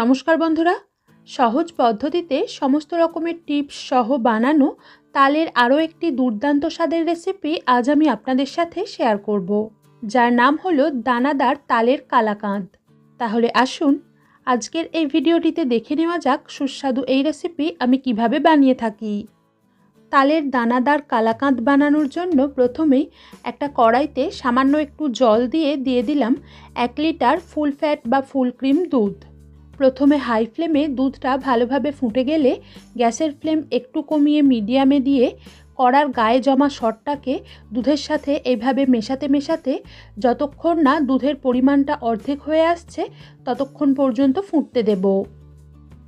নমস্কার বন্ধুরা। সহজ পদ্ধতিতে সমস্ত রকমের টিপস সহ বানানো তালের আরও একটি দুর্দান্ত স্বাদের রেসিপি আজ আমি আপনাদের সাথে শেয়ার করব। যার নাম হলো দানাদার তালের কালাকাঁদ। তাহলে আসুন, আজকের এই ভিডিওটিতে দেখে নেওয়া যাক সুস্বাদু এই রেসিপি আমি কীভাবে বানিয়ে থাকি। তালের দানাদার কালাকাঁদ বানানোর জন্য প্রথমেই একটা কড়াইতে সামান্য একটু জল দিয়ে দিয়ে দিলাম এক লিটার ফুল ফ্যাট বা ফুল ক্রিম দুধ। প্রথমে হাই ফ্লেমে দুধটা ভালোভাবে ফুটে গেলে গ্যাসের ফ্লেম একটু কমিয়ে মিডিয়ামে দিয়ে কড়ার গায়ে জমা শটটাকে দুধের সাথে এইভাবে মেশাতে মেশাতে যতক্ষণ না দুধের পরিমাণটা অর্ধেক হয়ে আসছে, ততক্ষণ পর্যন্ত ফুটতে দেব।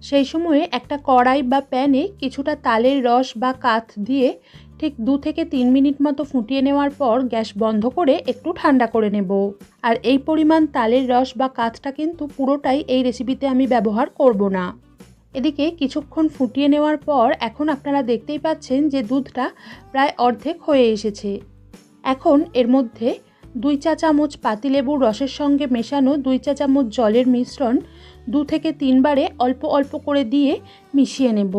সেই সময়ে একটা কড়াই বা প্যানে কিছুটা তালের রস বা কাঠ দিয়ে ঠিক দু থেকে তিন মিনিট মতো ফুটিয়ে নেওয়ার পর গ্যাস বন্ধ করে একটু ঠান্ডা করে নেব। আর এই পরিমাণ তালের রস বা কাঁচটা কিন্তু পুরোটাই এই রেসিপিতে আমি ব্যবহার করব না। এদিকে কিছুক্ষণ ফুটিয়ে নেওয়ার পর এখন আপনারা দেখতেই পাচ্ছেন যে দুধটা প্রায় অর্ধেক হয়ে এসেছে। এখন এর মধ্যে দুই চা চামচ পাতিলেবুর রসের সঙ্গে মেশানো দুই চা চামচ জলের মিশ্রণ দু থেকে তিনবারে অল্প অল্প করে দিয়ে মিশিয়ে নেব।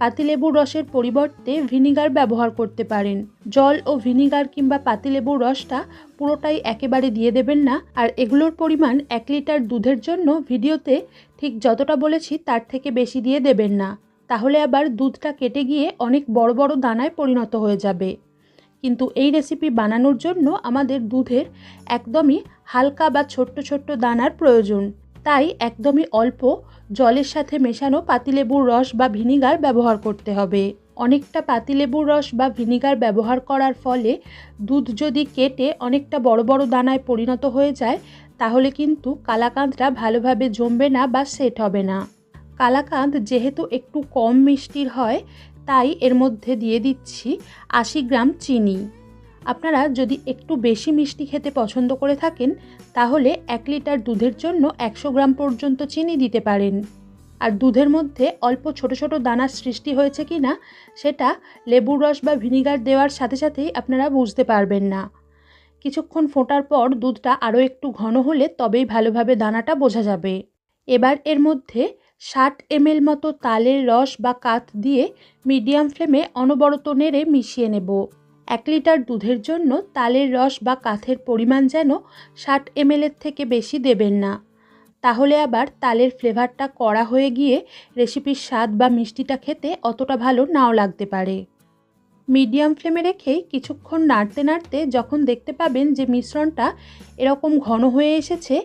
পাতিলেবুর রসের পরিবর্তে ভিনিগার ব্যবহার করতে পারেন। জল ও ভিনিগার কিংবা পাতিলেবুর রসটা পুরোটাই একেবারে দিয়ে দেবেন না। আর এগুলোর পরিমাণ এক লিটার দুধের জন্য ভিডিওতে ঠিক যতটা বলেছি তার থেকে বেশি দিয়ে দেবেন না। তাহলে আবার দুধটা কেটে গিয়ে অনেক বড় বড় দানায় পরিণত হয়ে যাবে। কিন্তু এই রেসিপি বানানোর জন্য আমাদের দুধের একদমই হালকা বা ছোট্ট ছোট্ট দানার প্রয়োজন। তাই একদমই অল্প জলের সাথে মেশানো পাতিলেবুর রস বা ভিনিগার ব্যবহার করতে হবে। অনেকটা পাতিলেবুর রস বা ভিনিগার ব্যবহার করার ফলে দুধ যদি কেটে অনেকটা বড় বড় দানায় পরিণত হয়ে যায়, তাহলে কিন্তু কালাকাঁদটা ভালোভাবে জমবে না বা সেট হবে না। কালাকাঁদ যেহেতু একটু কম মিষ্টির হয়, তাই এর মধ্যে দিয়ে দিচ্ছি আশি গ্রাম চিনি। আপনারা যদি একটু বেশি মিষ্টি খেতে পছন্দ করে থাকেন, তাহলে এক লিটার দুধের জন্য একশো গ্রাম পর্যন্ত চিনি দিতে পারেন। আর দুধের মধ্যে অল্প ছোট ছোট দানার সৃষ্টি হয়েছে কি না সেটা লেবুর রস বা ভিনিগার দেওয়ার সাথে সাথেই আপনারা বুঝতে পারবেন না। কিছুক্ষণ ফোটার পর দুধটা আরও একটু ঘন হলে তবেই ভালোভাবে দানাটা বোঝা যাবে। এবার এর মধ্যে ষাট এমএল মতো তালের রস বা কাত দিয়ে মিডিয়াম ফ্লেমে অনবরত নেড়ে মিশিয়ে নেব। এক লিটার দুধের জন্য তালের রস বা কাথের পরিমাণ যেন ষাট এমএলের থেকে বেশি দেবেন না। তাহলে আবার তালের ফ্লেভারটা কড়া হয়ে গিয়ে রেসিপির স্বাদ বা মিষ্টিটা খেতে অতটা ভালো নাও লাগতে পারে। মিডিয়াম ফ্লেমে রেখেই কিছুক্ষণ নাড়তে নাড়তে যখন দেখতে পাবেন যে মিশ্রণটা এরকম ঘন হয়ে এসেছে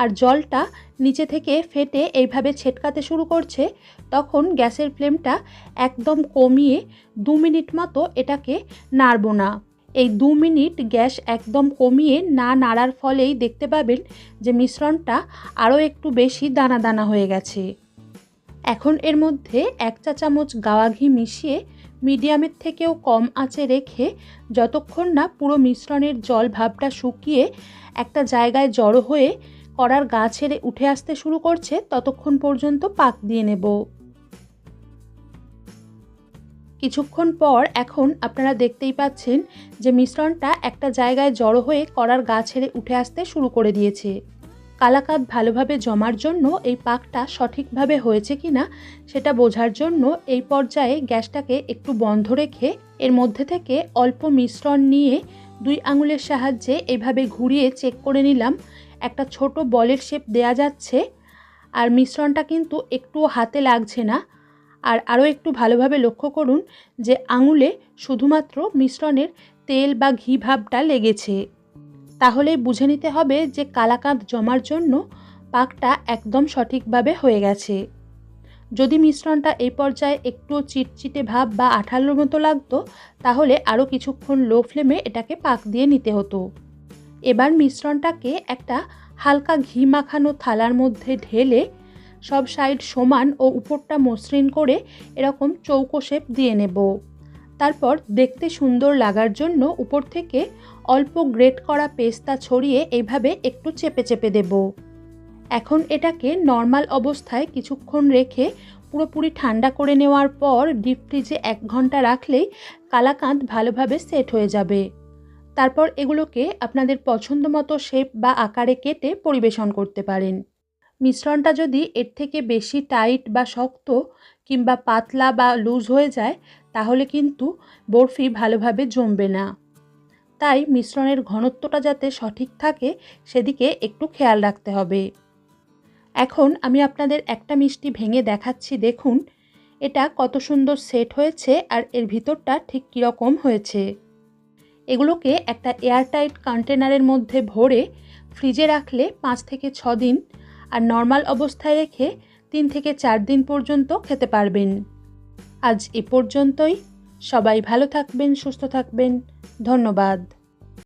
আর জলটা নিচে থেকে ফেটে এইভাবে ছেটকাতে শুরু করছে, তখন গ্যাসের ফ্লেমটা একদম কমিয়ে দু মিনিট মতো এটাকে নাড়ব না। এই দু মিনিট গ্যাস একদম কমিয়ে না নাড়ার ফলেই দেখতে পাবেন যে মিশ্রণটা আরও একটু বেশি দানা দানা হয়ে গেছে। এখন এর মধ্যে এক চা চামচ গাওয়া ঘি মিশিয়ে মিডিয়ামের থেকেও কম আঁচে রেখে যতক্ষণ না পুরো মিশ্রণের জল ভাবটা শুকিয়ে একটা জায়গায় জড়ো হয়ে কড়ার গা ছেড়ে উঠে আসতে শুরু করছে, ততক্ষণ পর্যন্ত পাক দিয়ে নেব। কিছুক্ষণ পর এখন আপনারা দেখতেই পাচ্ছেন যে মিশ্রণটা একটা জায়গায় জড়ো হয়ে কড়ার গা ছেড়ে উঠে আসতে শুরু করে দিয়েছে। কালাকাত ভালোভাবে জমার জন্য এই পাকটা সঠিকভাবে হয়েছে কি না সেটা বোঝার জন্য এই পর্যায়ে গ্যাসটাকে একটু বন্ধ রেখে এর মধ্যে থেকে অল্প মিশ্রণ নিয়ে দুই আঙুলের সাহায্যে এভাবে ঘুরিয়ে চেক করে নিলাম। একটা ছোট বলের শেপ দেয়া যাচ্ছে আর মিশ্রণটা কিন্তু একটুও হাতে লাগছে না। আর আরও একটু ভালোভাবে লক্ষ্য করুন যে আঙুলে শুধুমাত্র মিশ্রণের তেল বা ঘি ভাবটা লেগেছে। তাহলেই বুঝে নিতে হবে যে কালাকাঁদ জমার জন্য পাকটা একদম সঠিকভাবে হয়ে গেছে। যদি মিশ্রণটা এই পর্যায়ে একটু চিটচিটে ভাব বা আঠালোর মতো লাগতো, তাহলে আরও কিছুক্ষণ লো ফ্লেমে এটাকে পাক দিয়ে নিতে হতো। এবার মিশ্রণটাকে একটা হালকা ঘি মাখানো থালার মধ্যে ঢেলে সব সাইড সমান ও উপরটা মসৃণ করে এরকম চৌকো শেপ দিয়ে নেব। তারপর দেখতে সুন্দর লাগার জন্য উপর থেকে অল্প গ্রেট করা পেস্তা ছড়িয়ে এইভাবে একটু চেপে চেপে দেব। এখন এটাকে নর্মাল অবস্থায় কিছুক্ষণ রেখে পুরোপুরি ঠান্ডা করে নেওয়ার পর ডিপ ফ্রিজে এক ঘণ্টা রাখলেই কালাকাঁদ ভালোভাবে সেট হয়ে যাবে। তারপর এগুলোকে আপনাদের পছন্দ মতো শেপ বা আকারে কেটে পরিবেশন করতে পারেন। মিশ্রণটা যদি এর থেকে বেশি টাইট বা শক্ত কিংবা পাতলা বা লুজ হয়ে যায়, তাহলে কিন্তু বরফি ভালোভাবে জমবে না। তাই মিশ্রণের ঘনত্বটা যাতে সঠিক থাকে, সেদিকে একটু খেয়াল রাখতে হবে। এখন আমি আপনাদের একটা মিষ্টি ভেঙে দেখাচ্ছি, দেখুন। এটা কত সুন্দর সেট হয়েছে আর এর ভিতরটা ঠিক কীরকম হয়েছে। এগুলোকে একটা এয়ারটাইট কন্টেনারের মধ্যে ভরে ফ্রিজে রাখলে পাঁচ থেকে ছ দিন আর নর্মাল অবস্থায় রেখে তিন থেকে চার দিন পর্যন্ত খেতে পারবেন। আজ এ পর্যন্তই। সবাই ভালো থাকবেন, সুস্থ থাকবেন। ধন্যবাদ।